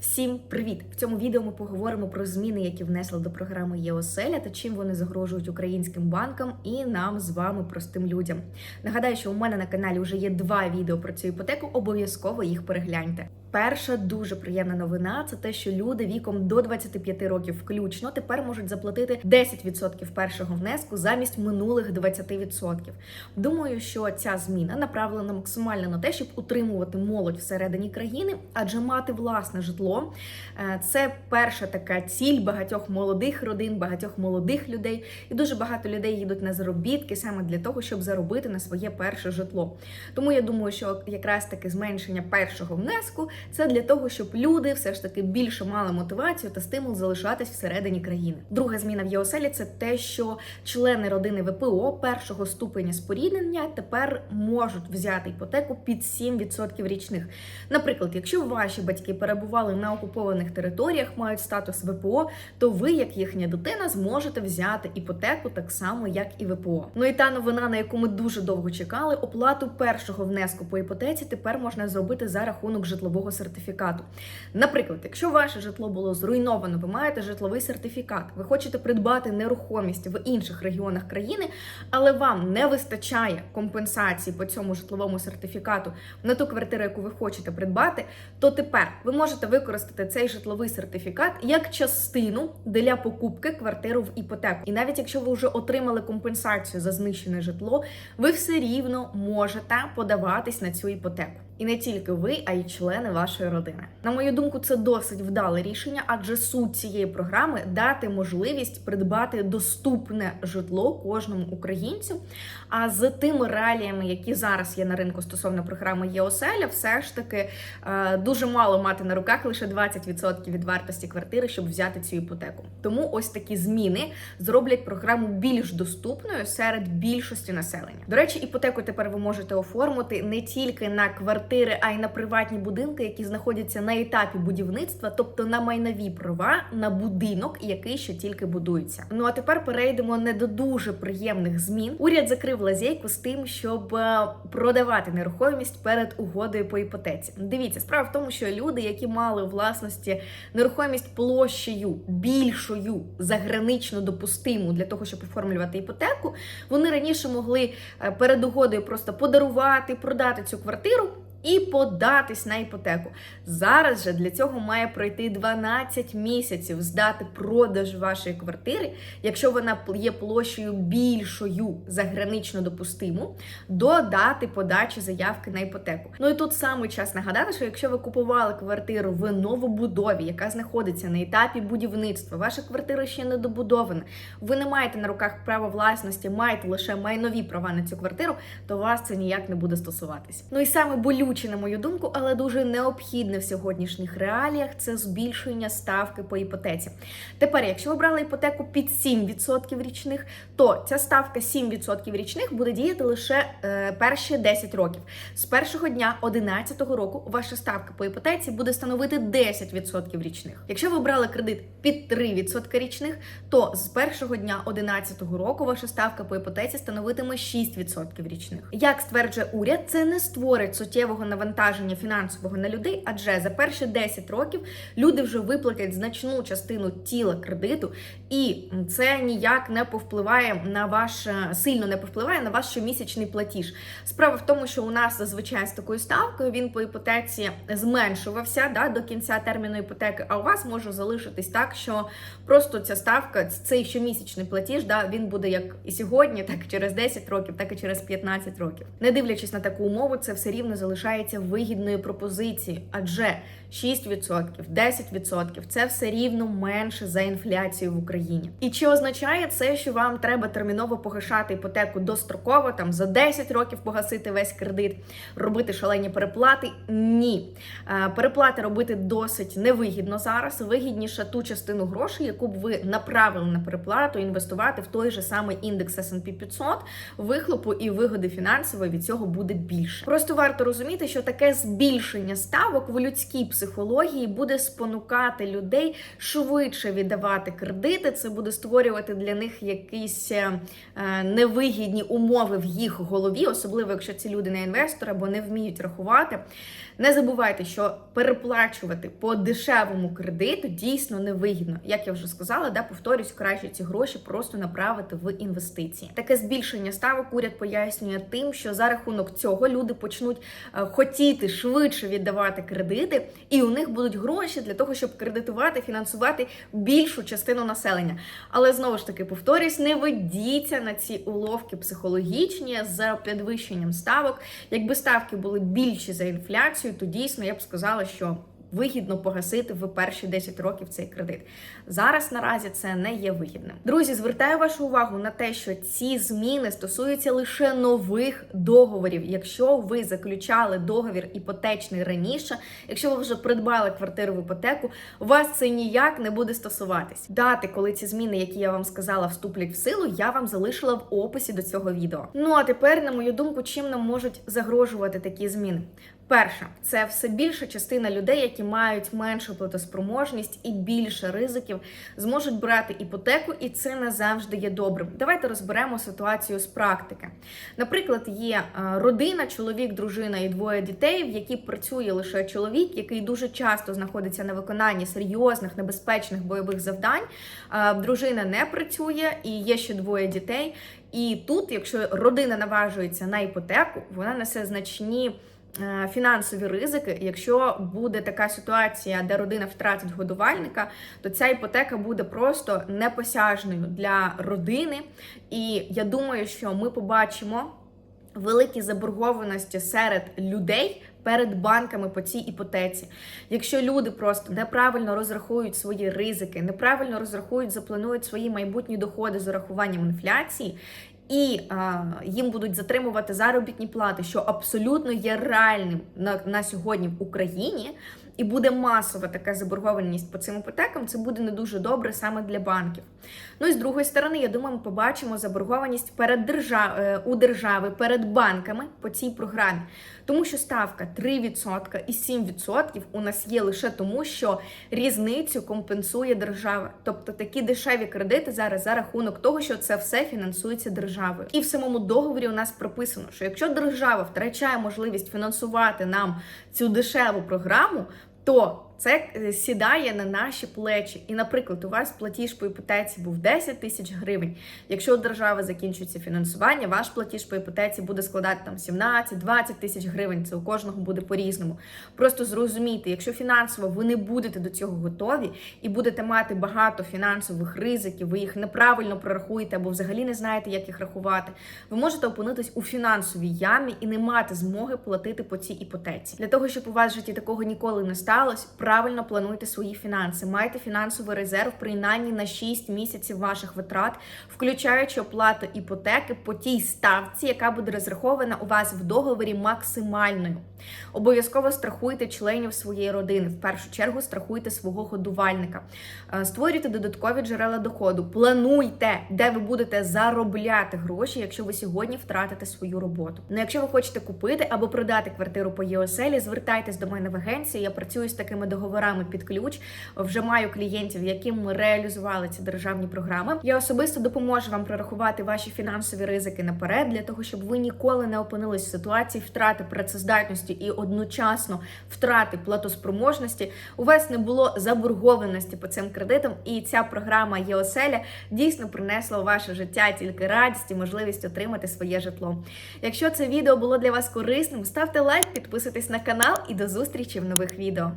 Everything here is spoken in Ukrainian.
Всім привіт! В цьому відео ми поговоримо про зміни, які внесли до програми ЄОСЕЛЯ та чим вони загрожують українським банкам і нам з вами, простим людям. Нагадаю, що у мене на каналі вже є два відео про цю іпотеку. Обов'язково їх перегляньте. Перша дуже приємна новина це те, що люди віком до 25 років включно тепер можуть заплатити 10% першого внеску замість минулих 20%. Думаю, що ця зміна направлена максимально на те, щоб утримувати молодь всередині країни, адже мати власне житло е, це перша така ціль багатьох молодих родин, багатьох молодих людей, і дуже багато людей їдуть на заробітки саме для того, щоб заробити на своє перше житло. Тому я думаю, що якраз таки зменшення першого внеску це для того, щоб люди все ж таки більше мали мотивацію та стимул залишатись всередині країни. Друга зміна в ЄОСЕЛі це те, що члени родини ВПО першого ступеня споріднення тепер можуть взяти іпотеку під 7% річних. Наприклад, якщо ваші батьки перебували на окупованих територіях, мають статус ВПО, то ви, як їхня дитина, зможете взяти іпотеку так само, як і ВПО. Ну і та новина, на яку ми дуже довго чекали, оплату першого внеску по іпотеці тепер можна зробити за рахунок житлового сертифікату. Наприклад, якщо ваше житло було зруйновано, ви маєте житловий сертифікат, ви хочете придбати нерухомість в інших регіонах країни, але вам не вистачає компенсації по цьому житловому сертифікату на ту квартиру, яку ви хочете придбати, то тепер ви можете використати цей житловий сертифікат як частину для покупки квартиру в іпотеку. І навіть якщо ви вже отримали компенсацію за знищене житло, ви все рівно можете подаватись на цю іпотеку. І не тільки ви, а й члени вашої родини. На мою думку, це досить вдале рішення, адже суть цієї програми дати можливість придбати доступне житло кожному українцю. А з тими реаліями, які зараз є на ринку стосовно програми ЄОСЕЛЯ, все ж таки е, дуже мало мати на руках лише 20% від вартості квартири, щоб взяти цю іпотеку. Тому ось такі зміни зроблять програму більш доступною серед більшості населення. До речі, іпотеку тепер ви можете оформити не тільки на квартири, а й на приватні будинки, які знаходяться на етапі будівництва, тобто на майнові права на будинок, який ще тільки будується. Ну а тепер перейдемо не до дуже приємних змін. Уряд закрив лазейку з тим, щоб е, продавати нерухомість перед угодою по іпотеці. Дивіться, справа в тому, що люди, які мали власності нерухомість площею більшою загранично допустиму для того, щоб оформлювати іпотеку, вони раніше могли е, перед угодою просто подарувати, продати цю квартиру. І податись на іпотеку. Зараз же для цього має пройти 12 місяців здати продаж вашої квартири, якщо вона є площею більшою загранично допустиму, до дати подачі заявки на іпотеку. Ну і тут саме час нагадати, що якщо ви купували квартиру в новобудові, яка знаходиться на етапі будівництва, ваша квартира ще не добудована, ви не маєте на руках право власності, маєте лише майнові права на цю квартиру, то вас це ніяк не буде стосуватись. Ну і саме болюче, на мою думку, але дуже необхідне в сьогоднішніх реаліях це збільшення ставки по іпотеці. Тепер, якщо ви брали іпотеку під 7% річних, то ця ставка 7% річних буде діяти лише е, перші 10 років. З першого дня 11 року ваша ставка по іпотеці буде становити 10% річних. Якщо ви брали кредит під 3% річних, то з першого дня 11 року ваша ставка по іпотеці становитиме 6% річних. Як стверджує уряд, це не створить суттєвого навантаження фінансового на людей, адже за перші 10 років люди вже виплатять значну частину тіла кредиту, і це ніяк не повпливає на ваш е, сильно не повпливає на ваш щомісячний платіж. Справа в тому, що у нас зазвичай з такою ставкою він по іпотеці зменшувався да, до кінця терміну іпотеки, а у вас може залишитись так, що просто ця ставка, цей щомісячний платіж, да, він буде як і сьогодні, так і через 10 років, так і через 15 років. Не дивлячись на таку умову, це все рівно залишається вигідною пропозицією, адже 6%, 10% це все рівно менше за інфляцію в Україні. І чи означає це, що вам треба терміново погашати іпотеку достроково, там за 10 років погасити весь кредит, робити шалені переплати? Ні. Е, Переплати робити досить невигідно зараз. Вигідніше ту частину грошей, яку б ви направили на переплату, інвестувати в той же самий індекс S&P 500, вихлопу і вигоди фінансової від цього буде більше. Просто варто розуміти, зрозуміти, що таке збільшення ставок в людській психології буде спонукати людей швидше віддавати кредити. Це буде створювати для них якісь е, е, невигідні умови в їх голові, особливо якщо ці люди не інвестори або не вміють рахувати. Не забувайте, що переплачувати по дешевому кредиту дійсно невигідно. Як я вже сказала, да, повторюсь, краще ці гроші просто направити в інвестиції. Таке збільшення ставок уряд пояснює тим, що за рахунок цього люди почнуть е, хотіти швидше віддавати кредити, і у них будуть гроші для того, щоб кредитувати, фінансувати більшу частину населення. Але знову ж таки повторюсь, не ведіться на ці уловки психологічні з підвищенням ставок. Якби ставки були більші за інфляцію, то дійсно я б сказала, що. Вигідно погасити в перші 10 років цей кредит. Зараз наразі це не є вигідним. Друзі, звертаю вашу увагу на те, що ці зміни стосуються лише нових договорів. Якщо ви заключали договір іпотечний раніше, якщо ви вже придбали квартиру в іпотеку, вас це ніяк не буде стосуватись. Дати, коли ці зміни, які я вам сказала, вступлять в силу, я вам залишила в описі до цього відео. Ну а тепер, на мою думку, чим нам можуть загрожувати такі зміни? Перше, це все більша частина людей, які мають меншу платоспроможність і більше ризиків, зможуть брати іпотеку, і це не завжди є добрим. Давайте розберемо ситуацію з практики. Наприклад, є е, родина, чоловік, дружина і двоє дітей, в якій працює лише чоловік, який дуже часто знаходиться на виконанні серйозних небезпечних бойових завдань. Е, Дружина не працює і є ще двоє дітей. І тут, якщо родина наважується на іпотеку, вона несе значні. Е, Фінансові ризики, якщо буде така ситуація, де родина втратить годувальника, то ця іпотека буде просто непосяжною для родини. І я думаю, що ми побачимо великі заборгованості серед людей. Перед банками по цій іпотеці, якщо люди просто неправильно розрахують свої ризики, неправильно розрахують, запланують свої майбутні доходи з урахуванням інфляції, і а, їм будуть затримувати заробітні плати, що абсолютно є реальним на, на сьогодні в Україні, і буде масова така заборгованість по цим іпотекам, це буде не дуже добре саме для банків. Ну і з другої сторони, я думаю, ми побачимо заборгованість перед держав... е, у держави перед банками по цій програмі. Тому що ставка 3% і 7% у нас є лише тому, що різницю компенсує держава. Тобто такі дешеві кредити зараз за рахунок того, що це все фінансується державою. І в самому договорі у нас прописано, що якщо держава втрачає можливість фінансувати нам цю дешеву програму, то це е, сідає на наші плечі. І, наприклад, у вас платіж по іпотеці був 10 тисяч гривень. Якщо у держави закінчується фінансування, ваш платіж по іпотеці буде складати там 17-20 тисяч гривень. Це у кожного буде по-різному. Просто зрозумійте, якщо фінансово ви не будете до цього готові і будете мати багато фінансових ризиків, ви їх неправильно прорахуєте або взагалі не знаєте, як їх рахувати, ви можете опинитись у фінансовій ямі і не мати змоги платити по цій іпотеці. Для того, щоб у вас в житті такого ніколи не сталося, правильно плануйте свої фінанси. Майте фінансовий резерв принаймні на 6 місяців ваших витрат, включаючи оплату іпотеки по тій ставці, яка буде розрахована у вас в договорі максимальною. Обов'язково страхуйте членів своєї родини. В першу чергу страхуйте свого годувальника, Е, створюйте додаткові джерела доходу. Плануйте, де ви будете заробляти гроші, якщо ви сьогодні втратите свою роботу. Ну, якщо ви хочете купити або продати квартиру по ЄОСЕЛі, звертайтесь до мене в агенцію. Я працюю з такими договорами під ключ. Вже маю клієнтів, яким ми реалізували ці державні програми. Я особисто допоможу вам прорахувати ваші фінансові ризики наперед, для того, щоб ви ніколи не опинились в ситуації втрати працездатності і одночасно втрати платоспроможності. У вас не було заборгованості по цим кредитам, і ця програма ЄОСЕЛЯ дійсно принесла у ваше життя тільки радість і можливість отримати своє житло. Якщо це відео було для вас корисним, ставте лайк, підписуйтесь на канал і до зустрічі в нових відео.